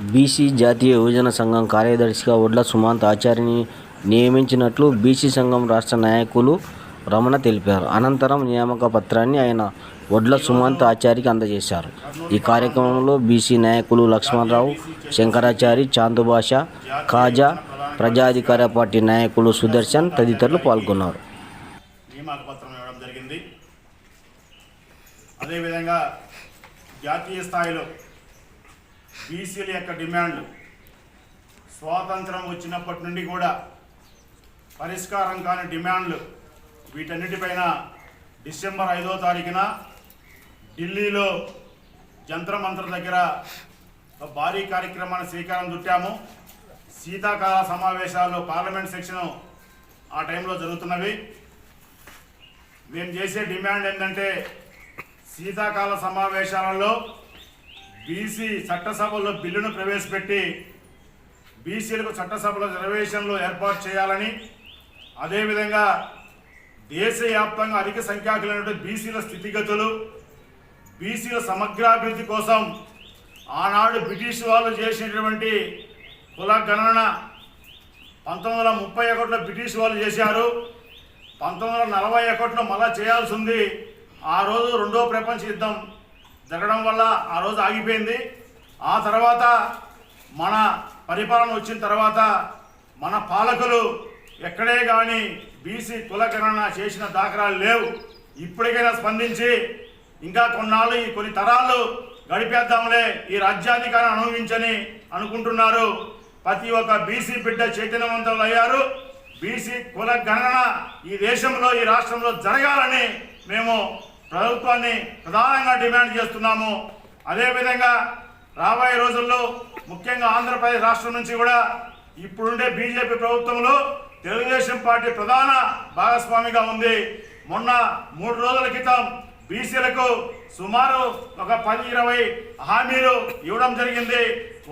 BC జాతీయ యువజన సంఘం కార్యదర్శిగా ఒడ్ల సుమంత్ ఆచార్యని నియమించినట్లు బీసీ సంఘం రాష్ట్ర నాయకులు రమణ తెలిపారు. అనంతరం నియామక పత్రాన్ని ఆయన ఒడ్ల సుమంత్ ఆచారికి అందజేశారు. ఈ కార్యక్రమంలో బీసీ నాయకులు లక్ష్మణరావు శంకరాచారి చాందుభాష ఖాజా ప్రజాధికార పార్టీ నాయకులు సుదర్శన్ తదితరులు పాల్గొన్నారు. అదేవిధంగా జాతీయ స్థాయిలో బీసీల యొక్క డిమాండ్లు స్వాతంత్రం వచ్చినప్పటి నుండి కూడా పరిష్కారం కాని డిమాండ్లు వీటన్నిటిపైన డిసెంబర్ ఐదో తారీఖున ఢిల్లీలో జంత్ర దగ్గర ఒక భారీ కార్యక్రమాన్ని శ్రీకారం చుట్టాము. శీతాకాల సమావేశాల్లో పార్లమెంట్ సెక్షన్ ఆ టైంలో జరుగుతున్నవి. మేము చేసే డిమాండ్ ఏంటంటే శీతాకాల సమావేశాలలో బీసీ చట్టసభలో బిల్లును ప్రవేశపెట్టి బీసీలకు చట్టసభలో రిజర్వేషన్లు ఏర్పాటు చేయాలని అదేవిధంగా దేశవ్యాప్తంగా అధిక సంఖ్యాకులైనటువంటి బీసీల స్థితిగతులు బీసీల సమగ్రాభివృద్ధి కోసం ఆనాడు బ్రిటిష్ వాళ్ళు చేసినటువంటి కుల గణన పంతొమ్మిది వందల ముప్పై ఒకటిలో బ్రిటిష్ వాళ్ళు చేశారు. పంతొమ్మిది వందల నలభై ఒకటిలో మళ్ళా చేయాల్సి ఉంది. ఆ రోజు రెండో ప్రపంచ యుద్ధం. జరగడం వల్ల ఆ రోజు ఆగిపోయింది. ఆ తర్వాత మన పరిపాలన వచ్చిన తర్వాత మన పాలకులు ఎక్కడే కానీ బీసీ కులగణన చేసిన దాఖలాలు లేవు. ఇప్పటికైనా స్పందించి ఇంకా కొన్నాళ్ళు ఈ కొన్ని తరాలు గడిపేద్దాంలే ఈ రాజ్యాధికారం అనుభవించని అనుకుంటున్నారు. ప్రతి ఒక్క బీసీ బిడ్డ చైతన్యవంతులు అయ్యారు. బీసీ కుల గణన ఈ దేశంలో ఈ రాష్ట్రంలో జరగాలని మేము ప్రభుత్వాన్ని ప్రధానంగా డిమాండ్ చేస్తున్నాము. అదేవిధంగా రాబోయే రోజుల్లో ముఖ్యంగా ఆంధ్రప్రదేశ్ రాష్ట్రం నుంచి కూడా ఇప్పుడుండే బీజేపీ ప్రభుత్వంలో తెలుగుదేశం పార్టీ ప్రధాన భాగస్వామిగా ఉంది. మొన్న మూడు రోజుల క్రితం బీసీలకు సుమారు ఒక పది ఇరవై హామీలు ఇవ్వడం జరిగింది.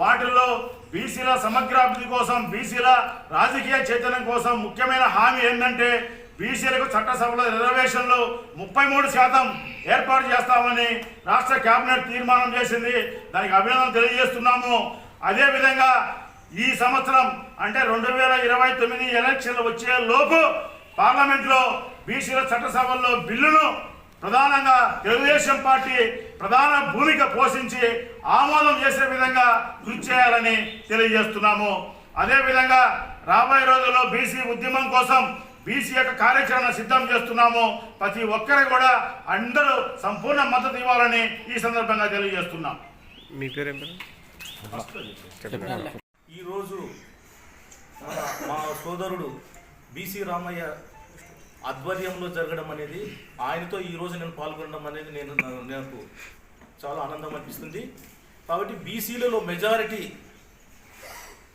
వాటిల్లో బీసీల సమగ్రాభివృద్ధి కోసం బీసీల రాజకీయ చైతన్యం కోసం ముఖ్యమైన హామీ ఏంటంటే బీసీలకు చట్టసభలో రిజర్వేషన్లు ముప్పై మూడు శాతం ఏర్పాటు చేస్తామని రాష్ట్ర కేబినెట్ తీర్మానం చేసింది. దానికి అభినందన తెలియజేస్తున్నాము. అదేవిధంగా ఈ సంవత్సరం అంటే రెండు వేల ఇరవై తొమ్మిది ఎలక్షన్లు వచ్చే లోపు పార్లమెంట్లో బీసీల చట్టసభల్లో బిల్లును ప్రధానంగా తెలుగుదేశం పార్టీ ప్రధాన భూమిక పోషించి ఆమోదం చేసే విధంగా కృషి చేయాలని తెలియజేస్తున్నాము. అదేవిధంగా రాబోయే రోజుల్లో బీసీ ఉద్యమం కోసం బీసీ యొక్క కార్యాచరణ సిద్ధం చేస్తున్నాము. ప్రతి ఒక్కరికి కూడా అందరూ సంపూర్ణ మద్దతు ఇవ్వాలని ఈ సందర్భంగా తెలియజేస్తున్నాం. మీ పేరేం ఈరోజు మా సోదరుడు బీసీ రామయ్య ఆధ్వర్యంలో జరగడం అనేది ఆయనతో ఈరోజు నేను పాల్గొనడం అనేది నేను నాకు చాలా ఆనందం అనిపిస్తుంది. కాబట్టి బీసీలలో మెజారిటీ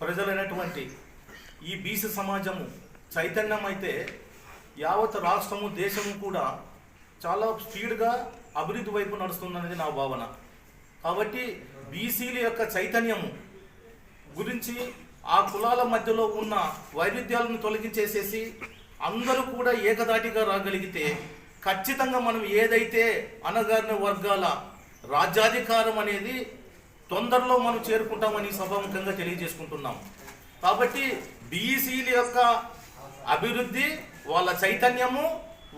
ప్రజలైనటువంటి ఈ బీసీ సమాజము చైతన్యం అయితే యావత్ రాష్ట్రము దేశము కూడా చాలా స్పీడ్గా అభివృద్ధి వైపు నడుస్తుందనేది నా భావన. కాబట్టి బీసీల యొక్క చైతన్యము గురించి ఆ కులాల మధ్యలో ఉన్న వైరుధ్యాలను తొలగించేసేసి అందరూ కూడా ఏకదాటిగా రాగలిగితే ఖచ్చితంగా మనం ఏదైతే అనగారిన వర్గాల రాజ్యాధికారం అనేది తొందరలో మనం చేరుకుంటామని సభాముఖంగా తెలియజేసుకుంటున్నాం. కాబట్టి బీసీల యొక్క అభివృద్ధి వాళ్ళ చైతన్యము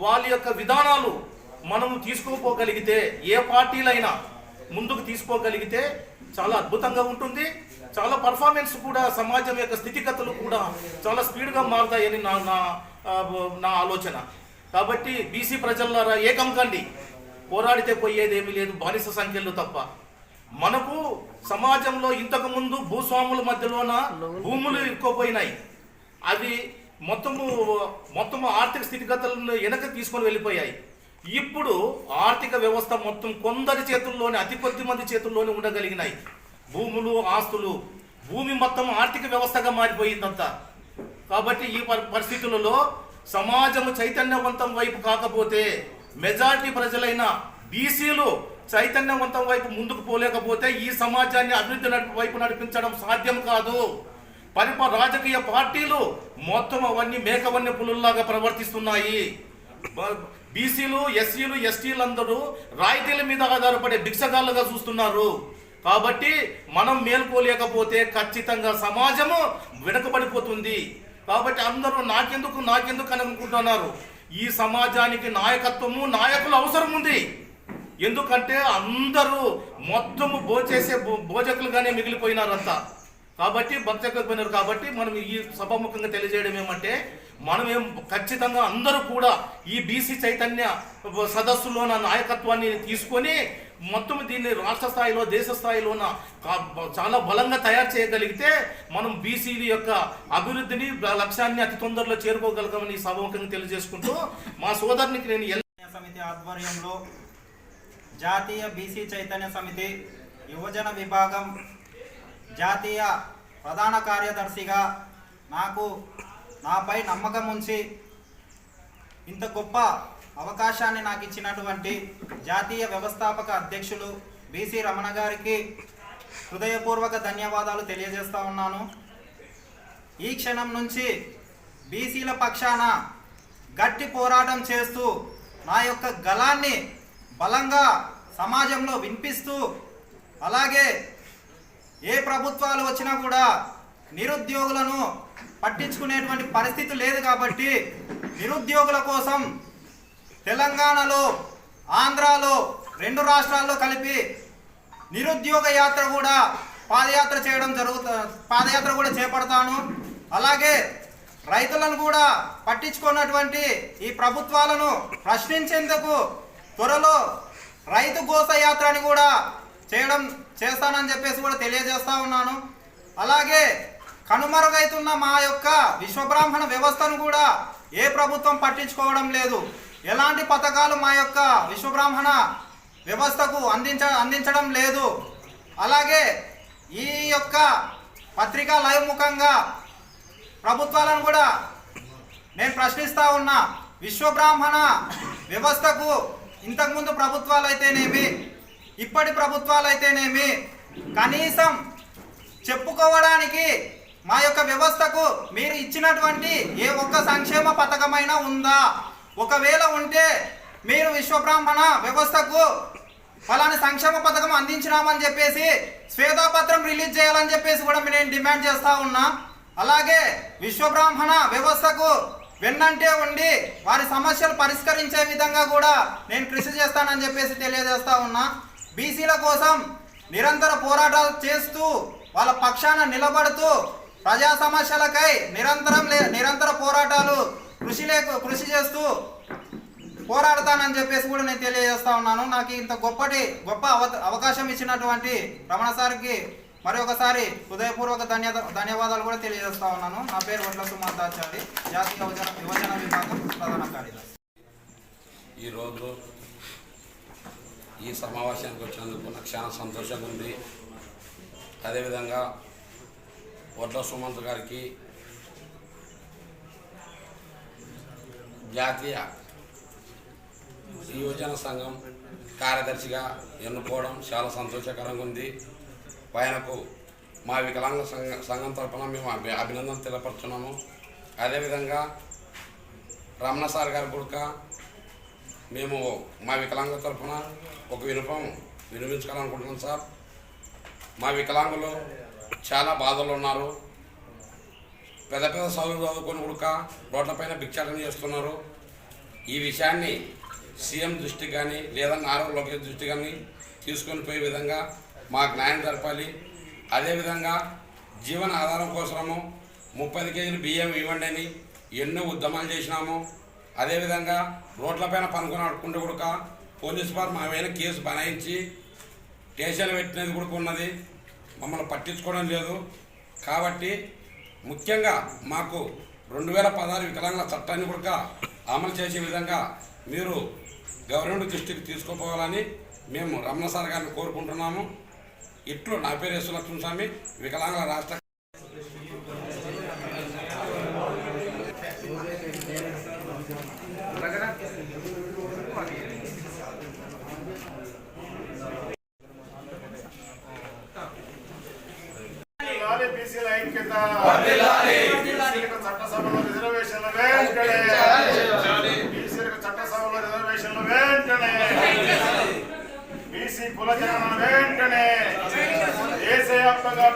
వాళ్ళ యొక్క విధానాలు మనము తీసుకోపోగలిగితే ఏ పార్టీలైనా ముందుకు తీసుకోగలిగితే చాలా అద్భుతంగా ఉంటుంది. చాలా పర్ఫార్మెన్స్ కూడా సమాజం యొక్క స్థితిగతులు కూడా చాలా స్పీడ్గా మారుతాయని నా నా నా ఆలోచన. కాబట్టి బీసీ ప్రజలారా ఏకం కండి. పోరాడితే పోయేది ఏమీ లేదు బానిస సంఖ్యలు తప్ప. మనకు సమాజంలో ఇంతకుముందు భూస్వాముల మధ్యలోన భూములు ఎక్కువపోయినాయి అవి మొత్తము మొత్తము ఆర్థిక స్థితిగతులను వెనక తీసుకొని వెళ్ళిపోయాయి. ఇప్పుడు ఆర్థిక వ్యవస్థ మొత్తం కొందరి చేతుల్లోనే అతి కొద్ది మంది చేతుల్లోనే ఉండగలిగినాయి. భూములు ఆస్తులు భూమి మొత్తం ఆర్థిక వ్యవస్థగా మారిపోయిందంతా. కాబట్టి ఈ పరి- పరిస్థితులలో సమాజం చైతన్యవంతం వైపు కాకపోతే మెజారిటీ ప్రజలైన బీసీలు చైతన్యవంతం వైపు ముందుకు పోలేకపోతే ఈ సమాజాన్ని అభివృద్ధి వైపు నడిపించడం సాధ్యం కాదు. పరిప రాజకీయ పార్టీలు మొత్తం అవన్నీ మేకవన్య పులుల్లాగా ప్రవర్తిస్తున్నాయి. బీసీలు ఎస్సీలు ఎస్టీలు అందరూ రాయితీల మీద ఆధారపడే భిక్షగాళ్ళుగా చూస్తున్నారు. కాబట్టి మనం మేల్కోలేకపోతే ఖచ్చితంగా సమాజము వెనుకబడిపోతుంది. కాబట్టి అందరూ నాకెందుకు నాకెందుకు అని అనుకుంటున్నారు. ఈ సమాజానికి నాయకత్వము నాయకులు అవసరం ఉంది. ఎందుకంటే అందరూ మొత్తము భోజేసే భో- భోజకులుగానే మిగిలిపోయినారంతా. కాబట్టి భక్తకులు కాబట్టి మనం ఈ సభాముఖంగా తెలియజేయడం ఏమంటే మనం ఏం ఖచ్చితంగా అందరూ కూడా ఈ బీసీ చైతన్య సదస్సులో నాయకత్వాన్ని తీసుకొని మొత్తం దీన్ని రాష్ట్ర స్థాయిలో దేశ స్థాయిలోన చాలా బలంగా తయారు చేయగలిగితే మనం బీసీల యొక్క అభివృద్ధిని లక్ష్యాన్ని అతి తొందరలో చేరుకోగలగమని సభాముఖంగా తెలియజేసుకుంటూ మా సోదరునికి నేను సమితి ఆధ్వర్యంలో జాతీయ బీసీ చైతన్య సమితి యువజన విభాగం జాతీయ ప్రధాన కార్యదర్శిగా నాకు నాపై నమ్మకం ఉంచి ఇంత గొప్ప అవకాశాన్ని నాకు ఇచ్చినటువంటి జాతీయ వ్యవస్థాపక అధ్యక్షులు బీసీ రమణ గారికి హృదయపూర్వక ధన్యవాదాలు తెలియజేస్తా ఉన్నాను. ఈ క్షణం నుంచి బీసీల పక్షాన గట్టి పోరాటం చేస్తూ నా యొక్క గలాన్ని బలంగా సమాజంలో వినిపిస్తూ అలాగే ఏ ప్రభుత్వాలు వచ్చినా కూడా నిరుద్యోగులను పట్టించుకునేటువంటి పరిస్థితి లేదు కాబట్టి నిరుద్యోగుల కోసం తెలంగాణలో ఆంధ్రాలో రెండు రాష్ట్రాల్లో కలిపి నిరుద్యోగ యాత్ర కూడా పాదయాత్ర చేయడం జరుగుతు పాదయాత్ర కూడా చేపడతాను. అలాగే రైతులను కూడా పట్టించుకున్నటువంటి ఈ ప్రభుత్వాలను ప్రశ్నించేందుకు త్వరలో రైతు గోస యాత్రని కూడా చేయడం చేస్తానని చెప్పేసి కూడా తెలియజేస్తా ఉన్నాను. అలాగే కనుమరుగైతున్న మా యొక్క విశ్వబ్రాహ్మణ వ్యవస్థను కూడా ఏ ప్రభుత్వం పట్టించుకోవడం లేదు. ఎలాంటి పథకాలు మా యొక్క విశ్వబ్రాహ్మణ వ్యవస్థకు అందించ అందించడం లేదు. అలాగే ఈ యొక్క పత్రికా లైవ్ ముఖంగా ప్రభుత్వాలను కూడా నేను ప్రశ్నిస్తూ ఉన్నా. విశ్వబ్రాహ్మణ వ్యవస్థకు ఇంతకుముందు ప్రభుత్వాలు అయితేనేమి ఇప్పటి ప్రభుత్వాలు అయితేనేమి కనీసం చెప్పుకోవడానికి మా యొక్క వ్యవస్థకు మీరు ఇచ్చినటువంటి ఏ ఒక్క సంక్షేమ పథకమైనా ఉందా? ఒకవేళ ఉంటే మీరు విశ్వబ్రాహ్మణ వ్యవస్థకు ఫలాని సంక్షేమ పథకం అందించినామని చెప్పేసి శ్వేతాపత్రం రిలీజ్ చేయాలని చెప్పేసి కూడా నేను డిమాండ్ చేస్తా ఉన్నా. అలాగే విశ్వబ్రాహ్మణ వ్యవస్థకు వెన్నంటే ఉండి వారి సమస్యలు పరిష్కరించే విధంగా కూడా నేను కృషి చేస్తానని చెప్పేసి తెలియజేస్తా ఉన్నా. బీసీల కోసం నిరంతర పోరాటాలు చేస్తూ వాళ్ళ పక్షాన నిలబడుతూ ప్రజా సమస్యలకై నిరంతరం లే నిరంతర పోరాటాలు కృషి లేకు కృషి చేస్తూ పోరాడతానని చెప్పేసి కూడా నేను తెలియజేస్తా ఉన్నాను. నాకు ఇంత గొప్పటి గొప్ప అవ అవకాశం ఇచ్చినటువంటి రమణ సార్కి మరొకసారి హృదయపూర్వక ధన్య ధన్యవాదాలు కూడా తెలియజేస్తా ఉన్నాను. నా పేరు వడ్ల సుమంతాచారి జాతీయ యువజన యువజన విభాగం ప్రధాన కార్యదర్శి. ఈరోజు ఈ సమావేశానికి వచ్చినందుకు నాకు చాలా సంతోషంగా ఉంది. అదేవిధంగా వడ్ల సుమంత్ గారికి జాతీయ యువజన సంఘం కార్యదర్శిగా ఎన్నుకోవడం చాలా సంతోషకరంగా ఉంది. ఆయనకు మా వికలాంగ సంఘ సంఘం తరఫున మేము అభినందన తెలపరుచున్నాము అదేవిధంగా రమణ సార్ గారి కూడా మేము మా వికలాంగ తరఫున ఒక వినపం వినిపించుకోవాలనుకుంటున్నాం సార్. మా వికలాంగులు చాలా బాధలు ఉన్నారు. పెద్ద పెద్ద చదువులు చదువుకొని ఉడక రోడ్లపైన భిక్షాటన చేస్తున్నారు. ఈ విషయాన్ని సీఎం దృష్టి కానీ లేదా నారా లోకేష్ దృష్టి కానీ తీసుకొని పోయే విధంగా మాకు న్యాయం జరపాలి. అదేవిధంగా జీవన ఆధారం కోసము ముప్పై కేజీలు బియ్యం ఇవ్వండి అని ఎన్నో ఉద్యమాలు చేసినాము. అదేవిధంగా రోడ్లపైన పనుకొని ఆడుకుంటే కూడా పోలీసు వారు మా మీద కేసు బనాయించి స్టేషన్లు పెట్టినది కూడా ఉన్నది. మమ్మల్ని పట్టించుకోవడం లేదు. కాబట్టి ముఖ్యంగా మాకు రెండు వేల పదహారు వికలాంగుల చట్టాన్ని కూడా అమలు చేసే విధంగా మీరు గవర్నమెంట్ దృష్టికి తీసుకుపోవాలని మేము రమణ సార్ గారిని కోరుకుంటున్నాము. ఇట్లు నా పేరు యశ్వలక్ష్మణ స్వామి వికలాంగుల రాష్ట్ర లాలి బీసీల ఐక్యత. బీసీలకు చట్టసభలో రిజర్వేషన్ల వెంటనే. బీసీలకు చట్టసభలో రిజర్వేషన్ల వెంటనే. బీసీ కుల జగన్ వెంటనే. దేశవ్యాప్తంగా